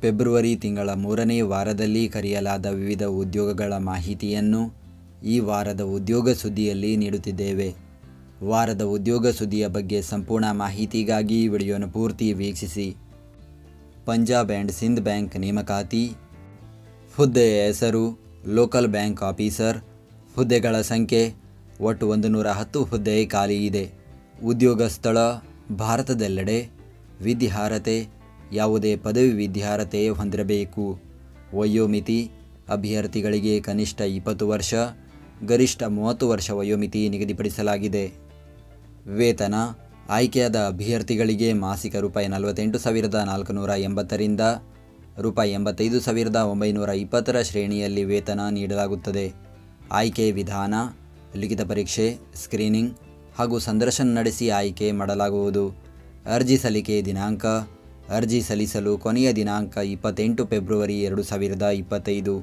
February ತಿಂಗಳ ಮೂರನೇ ವಾರದಲ್ಲಿ ಕರೆಯಲಾದ ವಿವಿಧ ಉದ್ಯೋಗಗಳ ಮಾಹಿತಿಯನ್ನು ಈ ವಾರದ ಉದ್ಯೋಗ ಸುದ್ದಿಯಲ್ಲಿ ನೀಡುತ್ತಿದ್ದೇವೆ. ವಾರದ ಉದ್ಯೋಗ ಸುದ್ದಿಯ ಬಗ್ಗೆ ಸಂಪೂರ್ಣ ಮಾಹಿತಿಗಾಗಿ ವಿಡಿಯೋನ ಪೂರ್ತಿ ವೀಕ್ಷಿಸಿ. ಪಂಜಾಬ್ ಆ್ಯಂಡ್ ಸಿಂಧ್ ಬ್ಯಾಂಕ್ ನೇಮಕಾತಿ ಹುದ್ದೆಯ ಹೆಸರು, ಲೋಕಲ್ ಬ್ಯಾಂಕ್ ಆಫೀಸರ್, ಹುದ್ದೆಗಳ ಸಂಖ್ಯೆ, ಒಟ್ಟು ಒಂದು ನೂರ ಹತ್ತು ಹುದ್ದೆ ಖಾಲಿ ಇದೆ. ಉದ್ಯೋಗ ಸ್ಥಳ, ಭಾರತದೆಲ್ಲೆಡೆ, ವಿದ್ಯಾರ್ಹತೆ ಯಾವುದೇ ಪದವಿ ವಿದ್ಯಾರ್ಹತೆ ಹೊಂದಿರಬೇಕು. ವಯೋಮಿತಿ ಅಭ್ಯರ್ಥಿಗಳಿಗೆ ಕನಿಷ್ಠ ಇಪ್ಪತ್ತು ವರ್ಷ, ಗರಿಷ್ಠ ಮೂವತ್ತು ವರ್ಷ ವಯೋಮಿತಿ ನಿಗದಿಪಡಿಸಲಾಗಿದೆ. ವೇತನ ಆಯ್ಕೆಯಾದ ಅಭ್ಯರ್ಥಿಗಳಿಗೆ ಮಾಸಿಕ ರೂಪಾಯಿ ನಲವತ್ತೆಂಟು ಸಾವಿರದ ನಾಲ್ಕುನೂರ ಎಂಬತ್ತರಿಂದ ರೂಪಾಯಿ ಎಂಬತ್ತೈದು ಸಾವಿರದ ಒಂಬೈನೂರ ಇಪ್ಪತ್ತರ ಶ್ರೇಣಿಯಲ್ಲಿ ವೇತನ ನೀಡಲಾಗುತ್ತದೆ. ಆಯ್ಕೆ ವಿಧಾನ, ಲಿಖಿತ ಪರೀಕ್ಷೆ, ಸ್ಕ್ರೀನಿಂಗ್ ಹಾಗೂ ಸಂದರ್ಶನ ನಡೆಸಿ ಆಯ್ಕೆ ಮಾಡಲಾಗುವುದು. ಅರ್ಜಿ ಸಲ್ಲಿಕೆ ದಿನಾಂಕ ಅರ್ಜಿ ಸಲ್ಲಿಸಲು ಕೊನೆಯ ದಿನಾಂಕ ಇಪ್ಪತ್ತೆಂಟು ಫೆಬ್ರವರಿ ಎರಡು ಸಾವಿರದ ಇಪ್ಪತ್ತೈದು.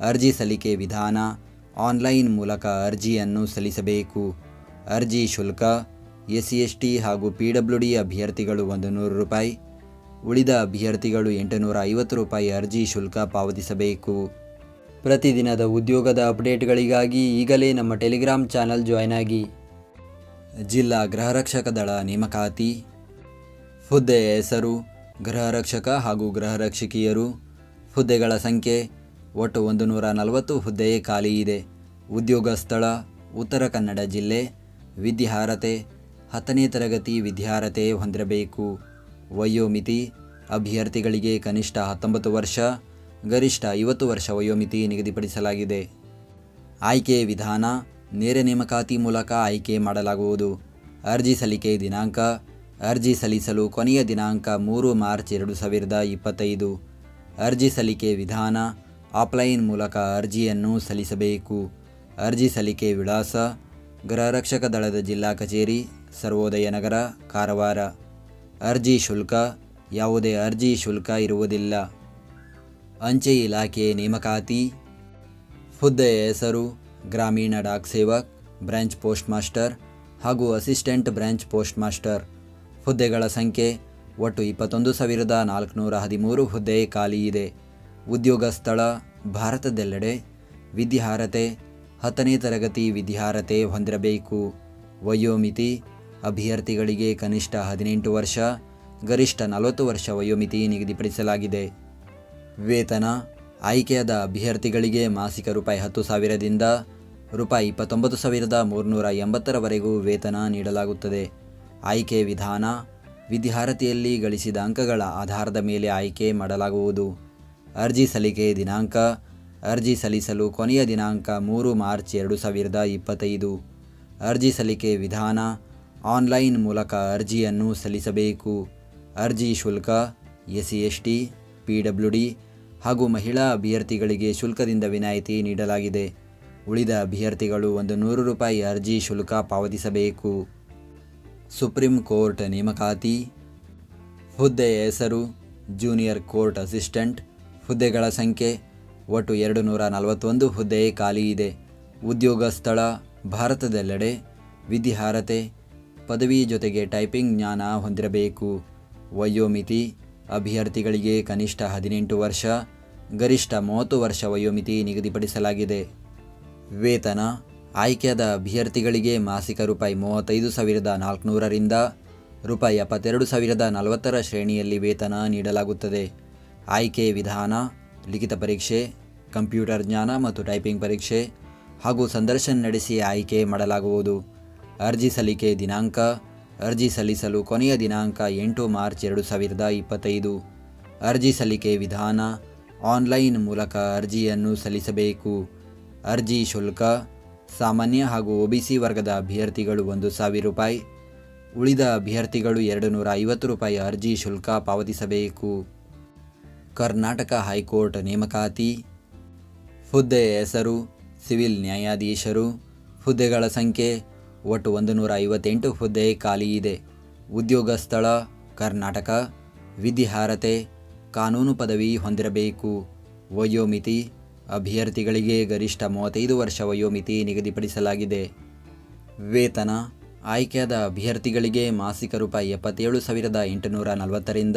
ಅರ್ಜಿ ಸಲ್ಲಿಕೆ ವಿಧಾನ, ಆನ್ಲೈನ್ ಮೂಲಕ ಅರ್ಜಿಯನ್ನು ಸಲ್ಲಿಸಬೇಕು. ಅರ್ಜಿ ಶುಲ್ಕ ಎಸ್ ಸಿ ಎಸ್ ಟಿ ಹಾಗೂ ಪಿ ಡಬ್ಲ್ಯೂ ಡಿ ಅಭ್ಯರ್ಥಿಗಳು ಒಂದು ನೂರು ರೂಪಾಯಿ, ಉಳಿದ ಅಭ್ಯರ್ಥಿಗಳು ಎಂಟುನೂರ ಐವತ್ತು ರೂಪಾಯಿ ಅರ್ಜಿ ಶುಲ್ಕ ಪಾವತಿಸಬೇಕು. ಪ್ರತಿದಿನದ ಉದ್ಯೋಗದ ಅಪ್ಡೇಟ್ಗಳಿಗಾಗಿ ಈಗಲೇ ನಮ್ಮ ಟೆಲಿಗ್ರಾಮ್ ಚಾನಲ್ ಜಾಯ್ನ್ ಆಗಿ. ಜಿಲ್ಲಾ ಗೃಹರಕ್ಷಕ ದಳ ನೇಮಕಾತಿ. ಹುದ್ದೆಯ ಹೆಸರು ಗೃಹರಕ್ಷಕ ಹಾಗೂ ಗೃಹರಕ್ಷಕಿಯರು. ಹುದ್ದೆಗಳ ಸಂಖ್ಯೆ, ಒಟ್ಟು ಒಂದು ನೂರ ನಲವತ್ತು ಹುದ್ದೆಯೇ ಖಾಲಿ ಇದೆ. ಉದ್ಯೋಗ ಸ್ಥಳ, ಉತ್ತರ ಕನ್ನಡ ಜಿಲ್ಲೆ. ವಿದ್ಯಾರ್ಹತೆ, ಹತ್ತನೇ ತರಗತಿ ವಿದ್ಯಾರ್ಹತೆ ಹೊಂದಿರಬೇಕು. ವಯೋಮಿತಿ, ಅಭ್ಯರ್ಥಿಗಳಿಗೆ ಕನಿಷ್ಠ ಹತ್ತೊಂಬತ್ತು ವರ್ಷ, ಗರಿಷ್ಠ ಐವತ್ತು ವರ್ಷ ವಯೋಮಿತಿ ನಿಗದಿಪಡಿಸಲಾಗಿದೆ. ಆಯ್ಕೆ ವಿಧಾನ, ನೇರ ನೇಮಕಾತಿ ಮೂಲಕ ಆಯ್ಕೆ ಮಾಡಲಾಗುವುದು. ಅರ್ಜಿ ಸಲ್ಲಿಕೆ ದಿನಾಂಕ ಅರ್ಜಿ ಸಲ್ಲಿಸಲು ಕೊನೆಯ ದಿನಾಂಕ ಮೂರು ಮಾರ್ಚ್ ಎರಡು ಸಾವಿರದ ಇಪ್ಪತ್ತೈದು. ಅರ್ಜಿ ಸಲ್ಲಿಕೆ ವಿಧಾನ, ಆಫ್ಲೈನ್ ಮೂಲಕ ಅರ್ಜಿಯನ್ನು ಸಲ್ಲಿಸಬೇಕು. ಅರ್ಜಿ ಸಲ್ಲಿಕೆ ವಿಳಾಸ ಗೃಹರಕ್ಷಕ ದಳದ ಜಿಲ್ಲಾ ಕಚೇರಿ, ಸರ್ವೋದಯ ನಗರ, ಕಾರವಾರ. ಅರ್ಜಿ ಶುಲ್ಕ, ಯಾವುದೇ ಅರ್ಜಿ ಶುಲ್ಕ ಇರುವುದಿಲ್ಲ. ಅಂಚೆ ಇಲಾಖೆ ನೇಮಕಾತಿ. ಹುದ್ದೆಯ ಹೆಸರು, ಗ್ರಾಮೀಣ Dak Sevak, branch post master ಹಾಗೂ ಅಸಿಸ್ಟೆಂಟ್ ಬ್ರಾಂಚ್ ಪೋಸ್ಟ್ ಮಾಸ್ಟರ್. ಹುದ್ದೆಗಳ ಸಂಖ್ಯೆ ಒಟ್ಟು ಇಪ್ಪತ್ತೊಂದು ಸಾವಿರದ ನಾಲ್ಕುನೂರ ಹದಿಮೂರು ಹುದ್ದೆ ಖಾಲಿ ಇದೆ. ಉದ್ಯೋಗ ಸ್ಥಳ ಭಾರತದೆಲ್ಲೆಡೆ ವಿದ್ಯಾರ್ಹತೆ, ಹತ್ತನೇ ತರಗತಿ ವಿದ್ಯಾರ್ಹತೆ ಹೊಂದಿರಬೇಕು. ವಯೋಮಿತಿ, ಅಭ್ಯರ್ಥಿಗಳಿಗೆ ಕನಿಷ್ಠ ಹದಿನೆಂಟು ವರ್ಷ, ಗರಿಷ್ಠ ನಲವತ್ತು ವರ್ಷ ವಯೋಮಿತಿ ನಿಗದಿಪಡಿಸಲಾಗಿದೆ. ವೇತನ, ಆಯ್ಕೆಯಾದ ಅಭ್ಯರ್ಥಿಗಳಿಗೆ ಮಾಸಿಕ ರೂಪಾಯಿ ಹತ್ತು ಸಾವಿರದಿಂದ ರೂಪಾಯಿ ಇಪ್ಪತ್ತೊಂಬತ್ತು ಸಾವಿರದ ಮೂರುನೂರ ಎಂಬತ್ತರವರೆಗೂ ವೇತನ ನೀಡಲಾಗುತ್ತದೆ. ಆಯ್ಕೆ ವಿಧಾನ ವಿದ್ಯಾರ್ಥಿಯಲ್ಲಿ ಗಳಿಸಿದ ಅಂಕಗಳ ಆಧಾರದ ಮೇಲೆ ಆಯ್ಕೆ ಮಾಡಲಾಗುವುದು. ಅರ್ಜಿ ಸಲ್ಲಿಕೆ ದಿನಾಂಕ, ಅರ್ಜಿ ಸಲ್ಲಿಸಲು ಕೊನೆಯ ದಿನಾಂಕ ಮೂರು ಮಾರ್ಚ್ ಎರಡು ಸಾವಿರದ ಇಪ್ಪತ್ತೈದು. ಅರ್ಜಿ ಸಲ್ಲಿಕೆ ವಿಧಾನ, ಆನ್ಲೈನ್ ಮೂಲಕ ಅರ್ಜಿಯನ್ನು ಸಲ್ಲಿಸಬೇಕು. ಅರ್ಜಿ ಶುಲ್ಕ S C S T P W D ಹಾಗೂ ಮಹಿಳಾ ಅಭ್ಯರ್ಥಿಗಳಿಗೆ ಶುಲ್ಕದಿಂದ ವಿನಾಯಿತಿ ನೀಡಲಾಗಿದೆ. ಉಳಿದ ಅಭ್ಯರ್ಥಿಗಳು ಒಂದು ನೂರು ರೂಪಾಯಿ ಅರ್ಜಿ ಶುಲ್ಕ ಪಾವತಿಸಬೇಕು. ಸುಪ್ರೀಂ ಕೋರ್ಟ್ ನೇಮಕಾತಿ ಹುದ್ದೆಯ ಹೆಸರು, ಜೂನಿಯರ್ ಕೋರ್ಟ್ ಅಸಿಸ್ಟೆಂಟ್, ಹುದ್ದೆಗಳ ಸಂಖ್ಯೆ, ಒಟ್ಟು ಎರಡು ನೂರ ನಲವತ್ತೊಂದು ಹುದ್ದೆಯೇ ಖಾಲಿ ಇದೆ. ಉದ್ಯೋಗ ಸ್ಥಳ, ಭಾರತದೆಲ್ಲೆಡೆ ವಿದ್ಯಾರ್ಹತೆ ಪದವಿ ಜೊತೆಗೆ ಟೈಪಿಂಗ್ ಜ್ಞಾನ ಹೊಂದಿರಬೇಕು. ವಯೋಮಿತಿ, ಅಭ್ಯರ್ಥಿಗಳಿಗೆ ಕನಿಷ್ಠ ಹದಿನೆಂಟು ವರ್ಷ, ಗರಿಷ್ಠ ಮೂವತ್ತು ವರ್ಷ ವಯೋಮಿತಿ ನಿಗದಿಪಡಿಸಲಾಗಿದೆ. ವೇತನ ಆಯ್ಕೆಯಾದ ಅಭ್ಯರ್ಥಿಗಳಿಗೆ ಮಾಸಿಕ ರೂಪಾಯಿ ಮೂವತ್ತೈದು ಸಾವಿರದ ನಾಲ್ಕುನೂರರಿಂದ ರೂಪಾಯಿ ಎಪ್ಪತ್ತೆರಡು ಸಾವಿರದ ನಲವತ್ತರ ಶ್ರೇಣಿಯಲ್ಲಿ ವೇತನ ನೀಡಲಾಗುತ್ತದೆ. ಆಯ್ಕೆ ವಿಧಾನ, ಲಿಖಿತ ಪರೀಕ್ಷೆ, ಕಂಪ್ಯೂಟರ್ ಜ್ಞಾನ ಮತ್ತು ಟೈಪಿಂಗ್ ಪರೀಕ್ಷೆ ಹಾಗೂ ಸಂದರ್ಶನ ನಡೆಸಿ ಆಯ್ಕೆ ಮಾಡಲಾಗುವುದು. ಅರ್ಜಿ ಸಲ್ಲಿಕೆ ದಿನಾಂಕ, ಅರ್ಜಿ ಸಲ್ಲಿಸಲು ಕೊನೆಯ ದಿನಾಂಕ ಎಂಟು ಮಾರ್ಚ್ ಎರಡು ಸಾವಿರದ ಇಪ್ಪತ್ತೈದು. ಅರ್ಜಿ ಸಲ್ಲಿಕೆ ವಿಧಾನ, ಆನ್ಲೈನ್ ಮೂಲಕ ಅರ್ಜಿಯನ್ನು ಸಲ್ಲಿಸಬೇಕು. ಅರ್ಜಿ ಶುಲ್ಕ ಸಾಮಾನ್ಯ ಹಾಗೂ ಒಬಿಸಿ ವರ್ಗದ ಅಭ್ಯರ್ಥಿಗಳು ಒಂದು ಸಾವಿರ ರೂಪಾಯಿ. ಉಳಿದ ಅಭ್ಯರ್ಥಿಗಳು ಎರಡು ನೂರ ಐವತ್ತು ರೂಪಾಯಿ ಅರ್ಜಿ ಶುಲ್ಕ ಪಾವತಿಸಬೇಕು. ಕರ್ನಾಟಕ ಹೈಕೋರ್ಟ್ ನೇಮಕಾತಿ. ಹುದ್ದೆಯ ಹೆಸರು, ಸಿವಿಲ್ ನ್ಯಾಯಾಧೀಶರು, ಹುದ್ದೆಗಳ ಸಂಖ್ಯೆ, ಒಟ್ಟು ಒಂದು ನೂರ ಐವತ್ತೆಂಟು ಹುದ್ದೆ ಖಾಲಿ ಇದೆ. ಉದ್ಯೋಗ ಸ್ಥಳ, ಕರ್ನಾಟಕ, ವಿದ್ಯಾರ್ಹತೆ, ಕಾನೂನು ಪದವಿ ಹೊಂದಿರಬೇಕು. ವಯೋಮಿತಿ ಅಭ್ಯರ್ಥಿಗಳಿಗೆ ಗರಿಷ್ಠ ಮೂವತ್ತೈದು ವರ್ಷ ವಯೋಮಿತಿ ನಿಗದಿಪಡಿಸಲಾಗಿದೆ. ವೇತನ, ಆಯ್ಕೆಯಾದ ಅಭ್ಯರ್ಥಿಗಳಿಗೆ ಮಾಸಿಕ ರೂಪಾಯಿ ಎಪ್ಪತ್ತೇಳು ಸಾವಿರದ ಎಂಟುನೂರ ನಲವತ್ತರಿಂದ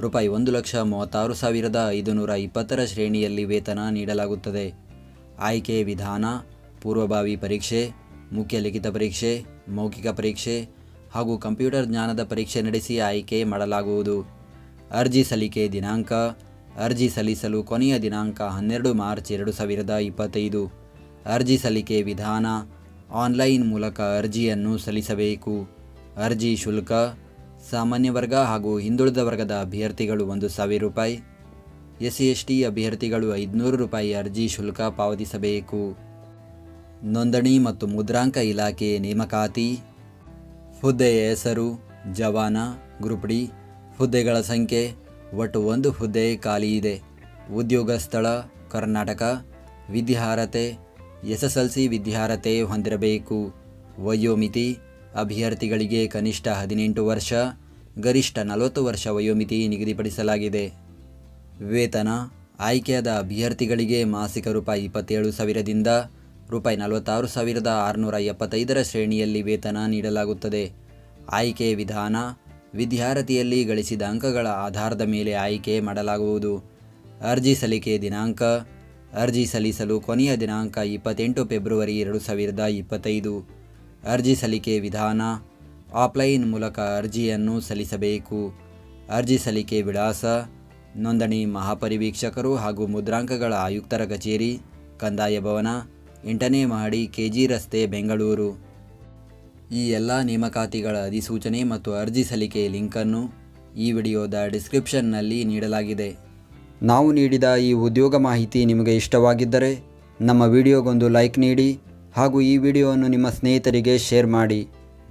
ರೂಪಾಯಿ ಒಂದು ಲಕ್ಷ ಮೂವತ್ತಾರು ಸಾವಿರದ ಐದುನೂರ ಇಪ್ಪತ್ತರ ಶ್ರೇಣಿಯಲ್ಲಿ ವೇತನ ನೀಡಲಾಗುತ್ತದೆ. ಆಯ್ಕೆ ವಿಧಾನ, ಪೂರ್ವಭಾವಿ ಪರೀಕ್ಷೆ, ಮುಖ್ಯ ಲಿಖಿತ ಪರೀಕ್ಷೆ, ಮೌಖಿಕ ಪರೀಕ್ಷೆ ಹಾಗೂ ಕಂಪ್ಯೂಟರ್ ಜ್ಞಾನದ ಪರೀಕ್ಷೆ ನಡೆಸಿ ಆಯ್ಕೆ ಮಾಡಲಾಗುವುದು. ಅರ್ಜಿ ಸಲ್ಲಿಕೆ ದಿನಾಂಕ ಅರ್ಜಿ ಸಲ್ಲಿಸಲು ಕೊನೆಯ ದಿನಾಂಕ ಹನ್ನೆರಡು ಮಾರ್ಚ್ ಎರಡು ಸಾವಿರದ ಇಪ್ಪತ್ತೈದು. ಅರ್ಜಿ ಸಲ್ಲಿಕೆ ವಿಧಾನ, ಆನ್ಲೈನ್ ಮೂಲಕ ಅರ್ಜಿಯನ್ನು ಸಲ್ಲಿಸಬೇಕು. ಅರ್ಜಿ ಶುಲ್ಕ, ಸಾಮಾನ್ಯ ವರ್ಗ ಹಾಗೂ ಹಿಂದುಳಿದ ವರ್ಗದ ಅಭ್ಯರ್ಥಿಗಳು ಒಂದು ಸಾವಿರ ರೂಪಾಯಿ. ಎಸ್ ಸಿ ಎಸ್ ಟಿ ಅಭ್ಯರ್ಥಿಗಳು ಐದುನೂರು ರೂಪಾಯಿ ಅರ್ಜಿ ಶುಲ್ಕ ಪಾವತಿಸಬೇಕು. ನೋಂದಣಿ ಮತ್ತು ಮುದ್ರಾಂಕ ಇಲಾಖೆ ನೇಮಕಾತಿ. ಹುದ್ದೆಯ ಹೆಸರು, ಜವಾನ, ಗ್ರೂಪ್ ಡಿ, ಹುದ್ದೆಗಳ ಸಂಖ್ಯೆ ಒಟ್ಟು ಒಂದು ಹುದ್ದೆ ಖಾಲಿ ಇದೆ. ಉದ್ಯೋಗ, ಸ್ಥಳ, ಕರ್ನಾಟಕ, ವಿದ್ಯಾರ್ಹತೆ ಎಸ್ ಎಸ್ ಎಲ್ ಸಿ ವಿದ್ಯಾರ್ಹತೆ ಹೊಂದಿರಬೇಕು. ವಯೋಮಿತಿ, ಅಭ್ಯರ್ಥಿಗಳಿಗೆ ಕನಿಷ್ಠ ಹದಿನೆಂಟು ವರ್ಷ, ಗರಿಷ್ಠ ನಲವತ್ತು ವರ್ಷ ವಯೋಮಿತಿ ನಿಗದಿಪಡಿಸಲಾಗಿದೆ. ವೇತನ, ಆಯ್ಕೆಯಾದ ಅಭ್ಯರ್ಥಿಗಳಿಗೆ ಮಾಸಿಕ ರೂಪಾಯಿ ಇಪ್ಪತ್ತೇಳು ಸಾವಿರದಿಂದ ರೂಪಾಯಿ ನಲವತ್ತಾರು ಸಾವಿರದ ಆರುನೂರ ಎಪ್ಪತ್ತೈದರ ಶ್ರೇಣಿಯಲ್ಲಿ ವೇತನ ನೀಡಲಾಗುತ್ತದೆ. ಆಯ್ಕೆ ವಿಧಾನ ವಿದ್ಯಾರ್ಥಿಯಲ್ಲಿ ಗಳಿಸಿದ ಅಂಕಗಳ ಆಧಾರದ ಮೇಲೆ ಆಯ್ಕೆ ಮಾಡಲಾಗುವುದು. ಅರ್ಜಿ ಸಲ್ಲಿಕೆ ದಿನಾಂಕ, ಅರ್ಜಿ ಸಲ್ಲಿಸಲು ಕೊನೆಯ ದಿನಾಂಕ ಇಪ್ಪತ್ತೆಂಟು ಫೆಬ್ರವರಿ ಎರಡು ಸಾವಿರದ ಇಪ್ಪತ್ತೈದು. ಅರ್ಜಿ ಸಲ್ಲಿಕೆ ವಿಧಾನ, ಆಫ್ಲೈನ್ ಮೂಲಕ ಅರ್ಜಿಯನ್ನು ಸಲ್ಲಿಸಬೇಕು. ಅರ್ಜಿ ಸಲ್ಲಿಕೆ ವಿಳಾಸ, ನೋಂದಣಿ ಮಹಾಪರಿವೀಕ್ಷಕರು ಹಾಗೂ ಮುದ್ರಾಂಕಗಳ ಆಯುಕ್ತರ ಕಚೇರಿ, ಕಂದಾಯ ಭವನ, ಎಂಟನೇ ಮಹಡಿ ಕೆಜಿ ರಸ್ತೆ, ಬೆಂಗಳೂರು. ಈ ಎಲ್ಲ ನೇಮಕಾತಿಗಳ ಅಧಿಸೂಚನೆ ಮತ್ತು ಅರ್ಜಿ ಸಲ್ಲಿಕೆ ಲಿಂಕನ್ನು ಈ ವಿಡಿಯೋದ ಡಿಸ್ಕ್ರಿಪ್ಷನ್ನಲ್ಲಿ ನೀಡಲಾಗಿದೆ. ನಾವು ನೀಡಿದ ಈ ಉದ್ಯೋಗ ಮಾಹಿತಿ ನಿಮಗೆ ಇಷ್ಟವಾಗಿದ್ದರೆ ನಮ್ಮ ವಿಡಿಯೋಗೊಂದು ಲೈಕ್ ನೀಡಿ ಹಾಗೂ ಈ ವಿಡಿಯೋವನ್ನು ನಿಮ್ಮ ಸ್ನೇಹಿತರಿಗೆ ಶೇರ್ ಮಾಡಿ.